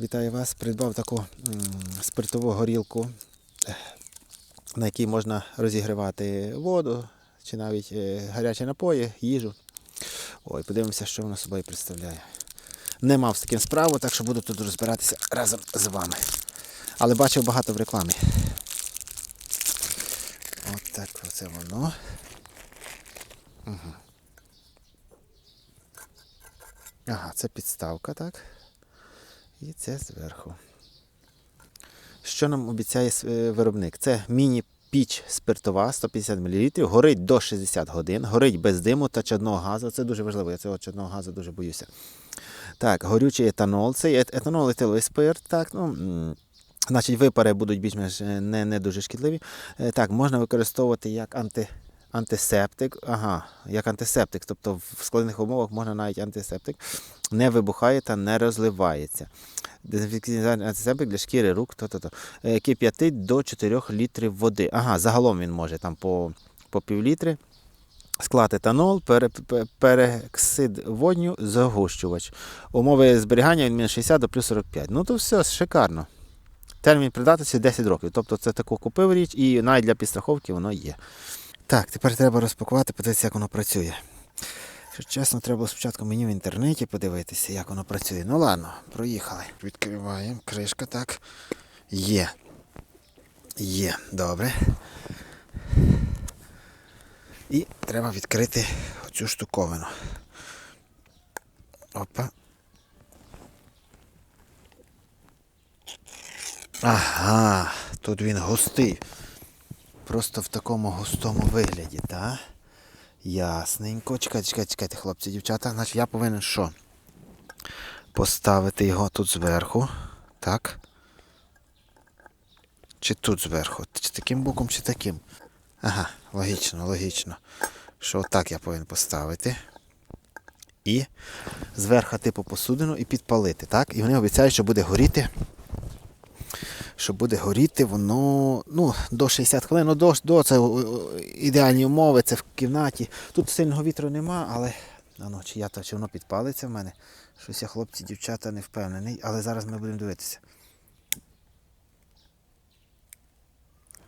Вітаю вас. Придбав таку спиртову горілку, на якій можна розігрівати воду чи навіть е, гарячі напої, їжу. Ой, подивимося, що вона собою представляє. Не мав з таким справу, так що буду тут розбиратися разом з вами. Але бачив багато в рекламі. От так оце воно. Угу. Ага, це підставка, так? І це зверху. Що нам обіцяє е, виробник? Це міні-піч спиртова 150 мл, горить до 60 годин, горить без диму та чадного газу. Це дуже важливо, я цього чадного газу дуже боюся. Так, горючий етанол. Це етанол етиловий спирт. Так, ну, значить, випари будуть більш-менш е, не, не дуже шкідливі. Е, Так, можна використовувати як анти, антисептик. Ага, як антисептик. Тобто в складних умовах можна навіть антисептик. Не вибухає та не розливається. Дезінфекційний антисептик для шкіри, рук, то-то-то. Е, Кип'ятить до 4 літрів води. Ага, загалом він може там по, по пів літри. Склад етанол, перексид водню, загущувач. Умови зберігання від мінус 60 до плюс 45. Ну то все, шикарно. Термін придатності 10 років. Тобто це таку купив річ і навіть для підстраховки воно є. Так, тепер треба розпакувати, подивитися, як воно працює. Що чесно, треба спочатку мені в інтернеті подивитися, як воно працює. Ну ладно, проїхали. Відкриваємо. Кришка так. Є. Є, добре. І треба відкрити оцю штуковину. Опа. Ага, тут він густий. Просто в такому густому вигляді, так? Ясненько. Чекайте, чекайте, чекайте, хлопці, дівчата. Значить, я повинен що? Поставити його тут зверху. Так. Чи тут зверху? Чи таким боком, чи таким? Ага, логічно, логічно. Що отак я повинен поставити. І зверху типу посудину і підпалити. Так? І вони обіцяють, що буде горіти. Що буде горіти воно ну, до 60 хвилин. Ну, до, до це о, о, ідеальні умови, це в кімнаті. Тут сильного вітру нема, але ну, чи я чи воно підпалиться в мене. Щось я, хлопці, дівчата, не впевнений, але зараз ми будемо дивитися.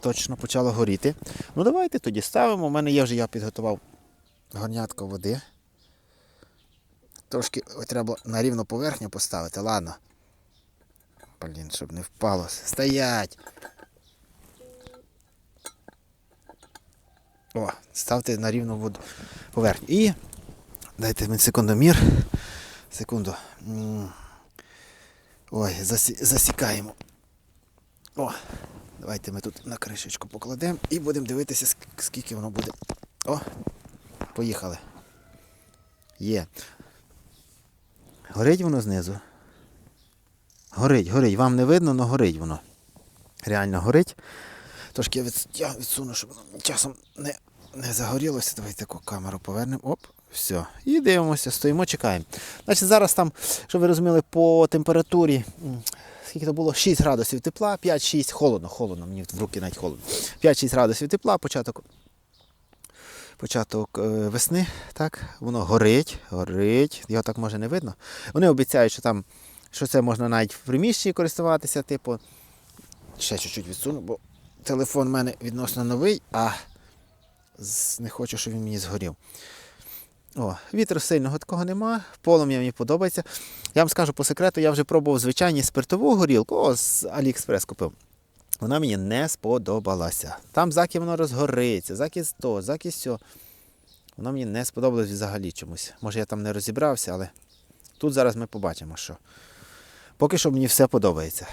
Точно почало горіти. Ну давайте тоді ставимо. У мене є вже я підготував горнятко води. Трошки треба на рівну поверхню поставити, ладно. Блін, щоб не впало. Стоять! О, ставте на рівну воду поверхню. І дайте мені секундомір. Секунду. Ой, засікаємо. О, давайте ми тут на кришечку покладемо і будемо дивитися, скільки воно буде. О, поїхали. Є. Горить воно знизу. Горить, горить. Вам не видно, але горить воно. Реально горить. Трошки я, від, я відсуну, щоб часом не, не загорілося. Давайте таку камеру повернемо. Оп, все. І дивимося, стоїмо, чекаємо. Значить, зараз там, щоб ви розуміли, по температурі, скільки то було? 6 градусів тепла, 5-6, холодно, холодно, мені в руки навіть холодно. 5-6 градусів тепла, початок. Початок е, весни, так, воно горить, горить, його так може не видно. Вони обіцяють, що там що це можна навіть в приміщенні користуватися, типу. Ще чуть-чуть відсуну, бо телефон в мене відносно новий, а не хочу, щоб він мені згорів. О, вітру сильного такого нема, полум'я мені подобається. Я вам скажу по секрету, я вже пробував звичайні спиртову горілку, о, з Аліекспрес купив. Вона мені не сподобалася. Там заки воно розгориться, заки то, заки сьо. Воно мені не сподобалось взагалі чомусь. Може я там не розібрався, але тут зараз ми побачимо, що. Поки що мені все подобається.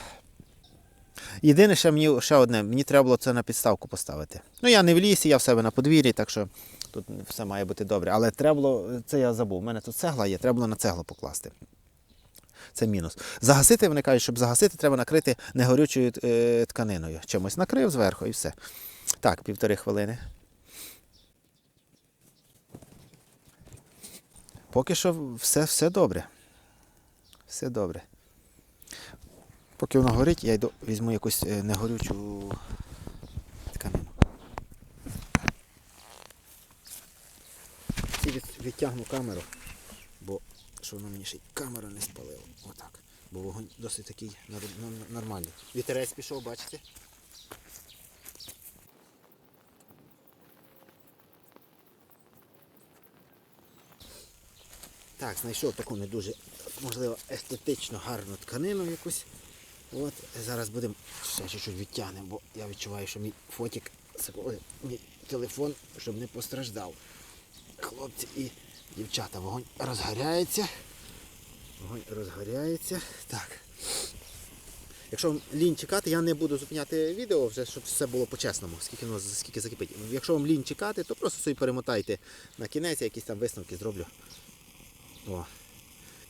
Єдине, що мені ще одне, мені треба було це на підставку поставити. Ну, я не в лісі, я в себе на подвір'ї, так що тут все має бути добре. Але треба було, це я забув. У мене тут цегла є, треба було на цеглу покласти. Це мінус. Загасити, вони кажуть, щоб загасити, треба накрити негорючою е, тканиною. Чимось накрив зверху і все. Так, півтори хвилини. Поки що все, все добре. Все добре. Поки воно горить, я йду, візьму якусь е, негорючу тканину. Відтягну камеру, бо що воно мені ще й камеру не спалило. Отак. бо вогонь досить такий нормальний. Вітерець пішов, бачите? Так, знайшов таку не дуже, можливо, естетично гарну тканину якусь. От, зараз будемо ще чуть-чуть відтягнемо, бо я відчуваю, що мій фотик, мій телефон, щоб не постраждав. Хлопці і дівчата, вогонь розгоряється. Вогонь розгоряється. Так. Якщо вам лінь чекати, я не буду зупиняти відео, вже щоб все було по-чесному, скільки воно скільки закипить. Якщо вам лінь чекати, то просто собі перемотайте на кінець, якісь там висновки зроблю. О.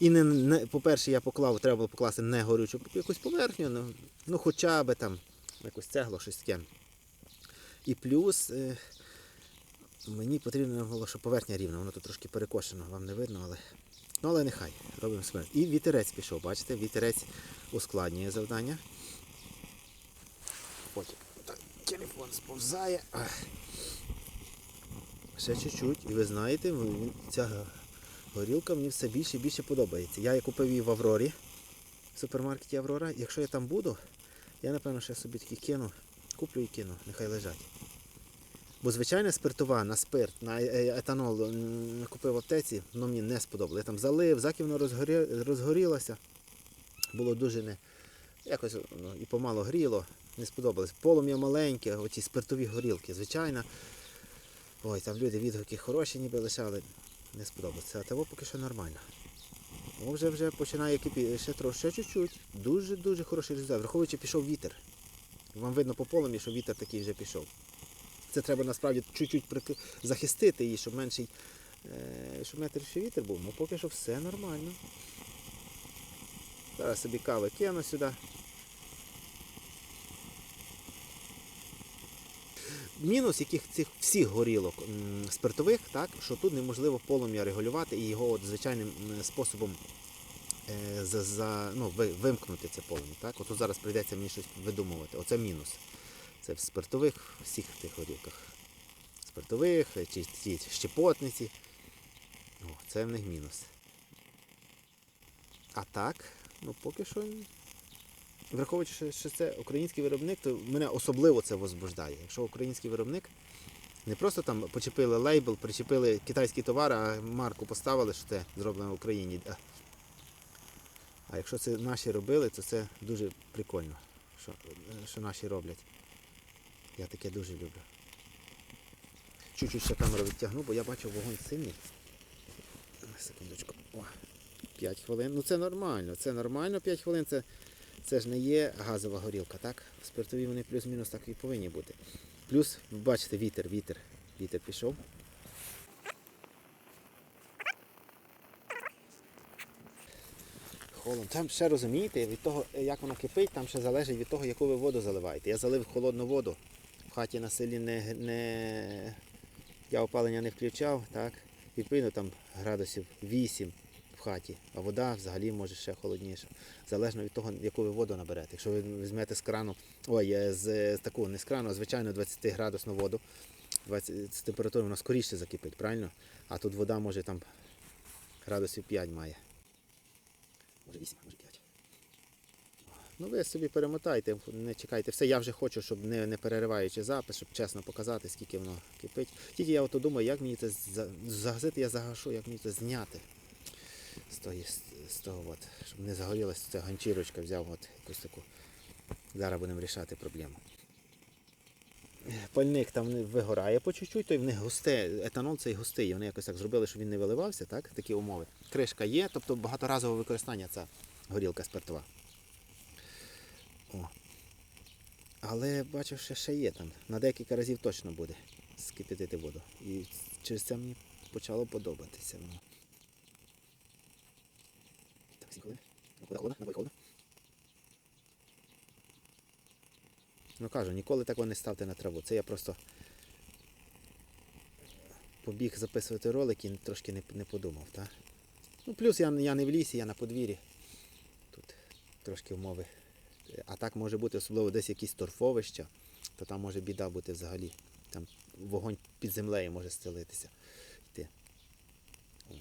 І не, не, по-перше, я поклав, треба було покласти не горючу якусь поверхню, ну, ну хоча б там якусь цегло, щось таке. І плюс е, мені потрібно було, щоб поверхня рівна, воно тут трошки перекошено, вам не видно, але. Ну, але нехай, робимо смерть. І вітерець пішов, бачите, вітерець ускладнює завдання. Потім так, телефон сповзає. Ще чуть-чуть, і ви знаєте, ця горілка мені все більше і більше подобається. Я її купив її в Аврорі, в супермаркеті Аврора. Якщо я там буду, я напевно ще собі такі кину, куплю і кину, нехай лежать. Бо звичайна спиртова на спирт, на е- етанол купив в аптеці, воно мені не сподобалося. Я там залив, заки воно розгорі... розгорілося. Було дуже не. Якось ну, і помало гріло, не сподобалось. Полум'я маленьке, оці спиртові горілки, звичайно. Ой, там люди відгуки хороші ніби лишали, не сподобалося. А того поки що нормально. О, вже вже починає кипіти, ще трошки, ще чуть-чуть. Дуже-дуже хороший результат. Враховуючи, пішов вітер. Вам видно по полум'ї, що вітер такий вже пішов. Це треба насправді чуть-чуть захистити її, щоб менший, е, щоб менший вітер був. Ну поки що все нормально. Зараз собі кави кину сюди. Мінус яких цих всіх горілок спиртових, так, що тут неможливо полум'я регулювати і його от звичайним способом е, за, за, ну, вимкнути це полум'я. Так? От зараз прийдеться мені щось видумувати. Оце мінус. Це в спиртових всіх тих горілках. Спиртових, е, чи ті щепотниці. О, це в них мінус. А так, ну поки що. Враховуючи, що- це український виробник, то мене особливо це возбуждає. Якщо український виробник не просто там почепили лейбл, причепили китайський товар, а марку поставили, що це зроблено в Україні. А- якщо це наші робили, то це дуже прикольно, що, що наші роблять. Я таке дуже люблю. Чуть-чуть ще камеру відтягну, бо я бачу вогонь сильний. Секундочку. О, 5 хвилин. Ну це нормально, це нормально 5 хвилин. Це, це ж не є газова горілка, так? Спиртові вони плюс-мінус так і повинні бути. Плюс, ви бачите, вітер, вітер. Вітер пішов. Холодно. Там ще розумієте, від того, як воно кипить, там ще залежить від того, яку ви воду заливаєте. Я залив холодну воду. В хаті на селі не, не... я опалення не включав, так? Відповідно там градусів 8 хаті, а вода взагалі може ще холодніша. Залежно від того, яку ви воду наберете. Якщо ви візьмете з крану, ой, е, з, таку, не з крану, а звичайно 20 градусну воду, 20, з температури вона скоріше закипить, правильно? А тут вода може там градусів 5 має. Може 8, може 5. Ну ви собі перемотайте, не чекайте. Все, я вже хочу, щоб не, не перериваючи запис, щоб чесно показати, скільки воно кипить. Тільки я ото думаю, як мені це за- загасити, я загашу, як мені це зняти з, тої, з того, от, щоб не загорілася ця ганчірочка, взяв от якусь таку. Зараз будемо рішати проблему. Пальник там вигорає по чуть-чуть, то й в них густе, етанол цей густий. Вони якось так зробили, щоб він не виливався, так? Такі умови. Кришка є, тобто багаторазове використання ця горілка спиртова. О. Але бачу, що ще є там. На декілька разів точно буде скипятити воду. І через це мені почало подобатися. Ну. Так, всі холодна, напої холодна. Ну кажу, ніколи такого не ставте на траву. Це я просто побіг записувати ролик і трошки не, не подумав. Та? Ну, плюс я, я не в лісі, я на подвір'ї. Тут трошки умови. А так може бути, особливо десь якісь торфовища, то там може біда бути взагалі. Там вогонь під землею може стелитися. Йти. О.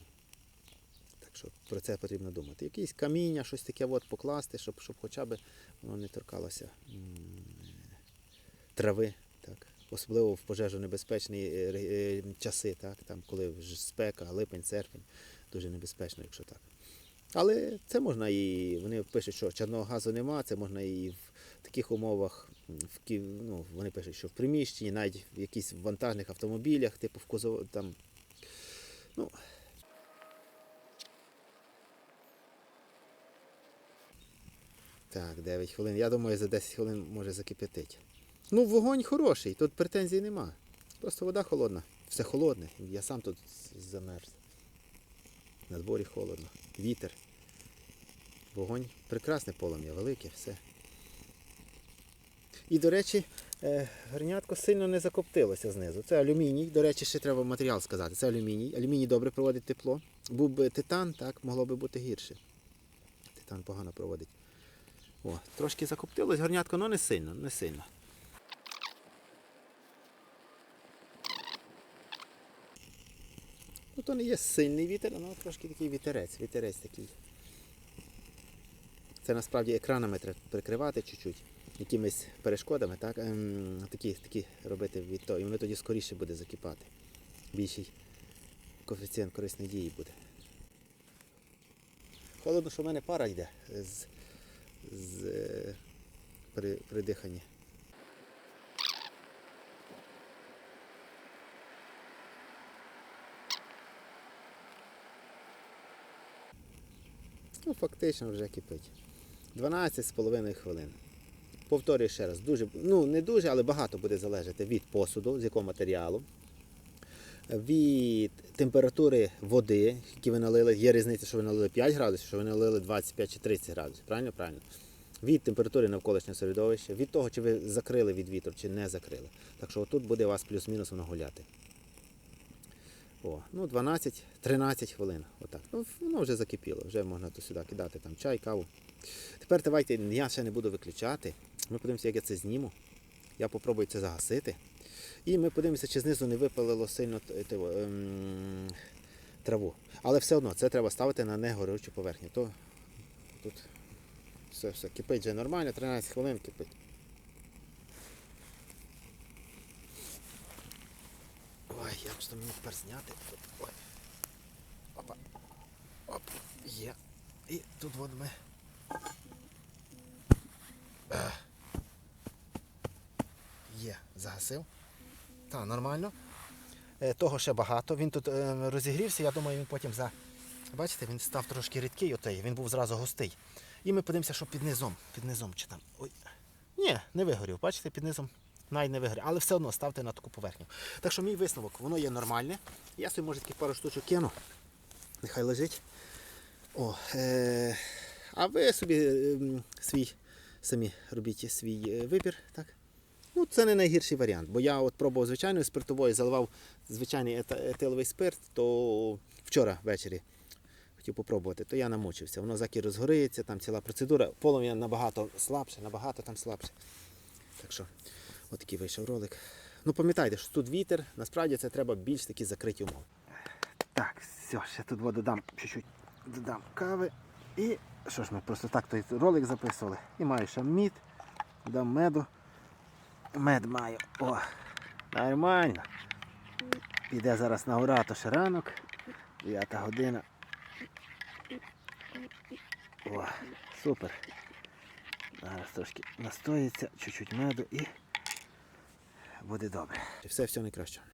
Так що про це потрібно думати. Якісь каміння, щось таке от покласти, щоб, щоб хоча б воно не торкалося трави. Так. Особливо в пожежонебезпечні е, е, часи, так, там, коли спека, липень, серпень, дуже небезпечно, якщо так. Але це можна і вони пишуть, що чадного газу нема, це можна і в таких умовах, в ну, вони пишуть, що в приміщенні, навіть в якихось вантажних автомобілях, типу в кузов, там. Ну, так, 9 хвилин. Я думаю, за 10 хвилин може закипятить. Ну, вогонь хороший, тут претензій нема. Просто вода холодна. Все холодне. Я сам тут замерз. На дворі холодно. Вітер. Вогонь прекрасне полум'я, велике, все. І, до речі, е, горнятко сильно не закоптилося знизу. Це алюміній. До речі, ще треба матеріал сказати. Це алюміній. Алюміній добре проводить тепло. Був би титан, так, могло би бути гірше. Титан погано проводить. О, трошки закоптилось горнятко, але не сильно, не сильно. Ну, то не є сильний вітер, але трошки такий вітерець, вітерець такий. Це насправді екранами треба прикривати чуть-чуть, якимись перешкодами, так? Ем, такі, такі робити від того, і воно тоді скоріше буде закипати. Більший коефіцієнт корисної дії буде. Холодно, що в мене пара йде з, з, е, при, при диханні. Ну, фактично вже кипить. 12,5 хвилин. Повторюю ще раз, дуже, ну не дуже, але багато буде залежати від посуду, з якого матеріалу, від температури води, які ви налили. Є різниця, що ви налили 5 градусів, що ви налили 25 чи 30 градусів. Правильно? Правильно. Від температури навколишнього середовища, від того, чи ви закрили від вітру, чи не закрили. Так що отут буде у вас плюс-мінус воно гуляти. О, ну 12-13 хвилин. Отак. Ну, воно вже закипіло, вже можна то сюди кидати там чай, каву. Тепер давайте, я ще не буду виключати. Ми подивимося, як я це зніму. Я попробую це загасити. І ми подивимося, чи знизу не випалило сильно траву. Але все одно це треба ставити на негорючу поверхню. То тут все, все кипить вже нормально, 13 хвилин кипить. Ой, як ж то мені тепер зняти? Ой. Опа. Оп, є. І тут от ми. Є, загасив. Так, нормально. Е, Того ще багато. Він тут е, розігрівся, я думаю, він потім за. Бачите, він став трошки рідкий, отей, він був зразу густий. І ми подивимося, що під низом. Під низом чи там. Ой. Ні, не вигорів. Бачите, під низом навіть не вигорів. Але все одно ставте на таку поверхню. Так що мій висновок, воно є нормальне. Я собі, може, таких пару штучок кину. Нехай лежить. О, е- а ви собі е, свій самі робіть свій е, вибір. Так? Ну, це не найгірший варіант, бо я от пробував звичайною спиртовою, заливав звичайний етиловий спирт, то вчора ввечері хотів попробувати, то я намучився. Воно заки розгориться, там ціла процедура. Полум'я набагато слабше, набагато там слабше. Так що, отакий вийшов ролик. Ну пам'ятайте, що тут вітер, насправді це треба більш такі закриті умови. Так, все, ще тут додам чуть-чуть додам кави. І що ж ми просто так той ролик записували. І маю ще мід, дам меду. Мед маю. О, нормально. Піде зараз на ура, то ще ранок. 9 година. О, супер. Зараз трошки настоїться, чуть-чуть меду і буде добре. І Все, все найкраще.